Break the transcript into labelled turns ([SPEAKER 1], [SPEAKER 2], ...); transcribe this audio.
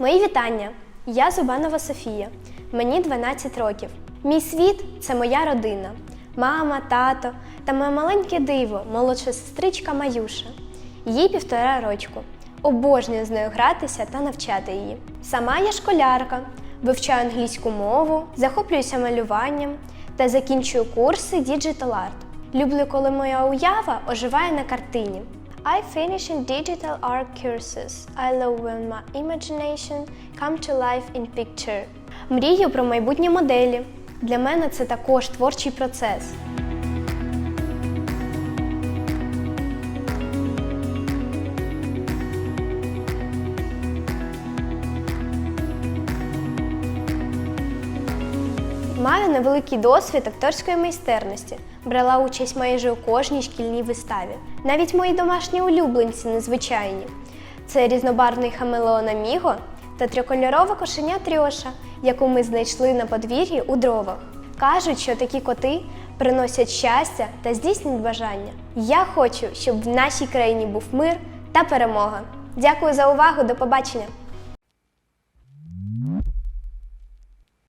[SPEAKER 1] Мої вітання! Я Зубанова Софія. Мені 12 років. Мій світ це моя родина, мама, тато та моє маленьке диво, молодша сестричка Маюша. Їй півтора рочку. Обожнюю з нею гратися та навчати її. Сама я школярка, вивчаю англійську мову, захоплююся малюванням та закінчую курси Digital Art. Люблю, коли моя уява оживає на картині. I finish in digital art courses. I love when my imagination come to life in picture. Мрію про майбутні моделі. Для мене це також творчий процес. Маю невеликий досвід акторської майстерності. Брала участь майже у кожній шкільній виставі. Навіть мої домашні улюбленці незвичайні. Це різнобарвний хамелеон Аміго та трикольорова кошеня Трьоша, яку ми знайшли на подвір'ї у дровах. Кажуть, що такі коти приносять щастя та здійснюють бажання. Я хочу, щоб в нашій країні був мир та перемога. Дякую за увагу. До побачення!